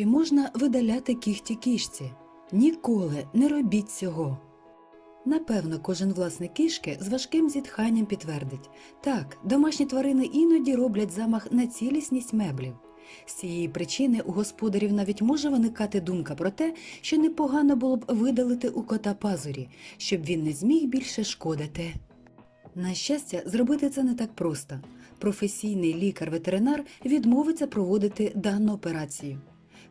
Чи можна видаляти кігті кішці? Ніколи не робіть цього. Напевно, кожен власник кішки з важким зітханням підтвердить так, домашні тварини іноді роблять замах на цілісність меблів. З цієї причини у господарів навіть може виникати думка про те, що непогано було б видалити у кота пазурі, щоб він не зміг більше шкодити. На щастя, зробити це не так просто. Професійний лікар-ветеринар відмовиться проводити дану операцію.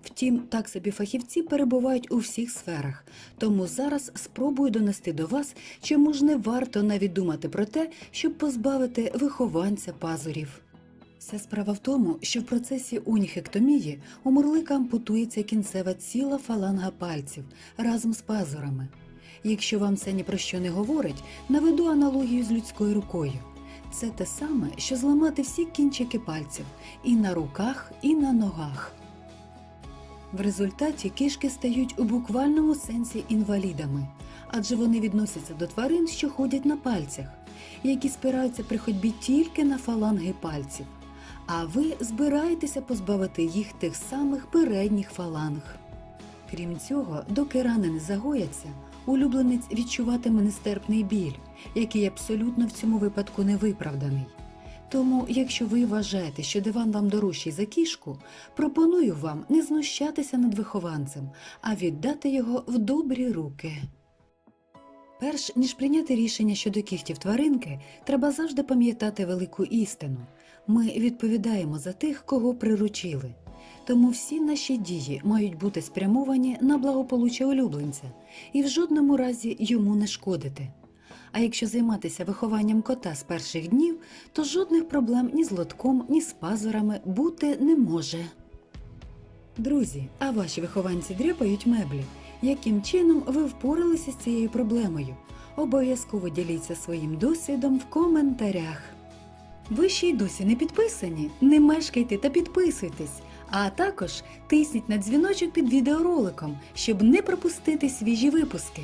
Втім, так собі фахівці перебувають у всіх сферах, тому зараз спробую донести до вас, чому ж не варто навіть думати про те, щоб позбавити вихованця пазурів. Вся справа в тому, що в процесі уніхектомії у мурлика ампутується кінцева ціла фаланга пальців разом з пазурами. Якщо вам це ні про що не говорить, наведу аналогію з людською рукою. Це те саме, що зламати всі кінчики пальців і на руках, і на ногах. В результаті кішки стають у буквальному сенсі інвалідами, адже вони відносяться до тварин, що ходять на пальцях, які спираються при ходьбі тільки на фаланги пальців. А ви збираєтеся позбавити їх тих самих передніх фаланг. Крім цього, доки рани не загояться, улюбленець відчуватиме нестерпний біль, який абсолютно в цьому випадку не виправданий. Тому, якщо ви вважаєте, що диван вам дорожчий за кішку, пропоную вам не знущатися над вихованцем, а віддати його в добрі руки. Перш ніж прийняти рішення щодо кігтів тваринки, треба завжди пам'ятати велику істину. Ми відповідаємо за тих, кого приручили. Тому всі наші дії мають бути спрямовані на благополуччя улюбленця і в жодному разі йому не шкодити. А якщо займатися вихованням кота з перших днів, то жодних проблем ні з лотком, ні з пазурами бути не може. Друзі, а ваші вихованці дряпають меблі. Яким чином ви впоралися з цією проблемою? Обов'язково діліться своїм досвідом в коментарях. Ви ще й досі не підписані? Не мешкайте та підписуйтесь. А також тисніть на дзвіночок під відеороликом, щоб не пропустити свіжі випуски.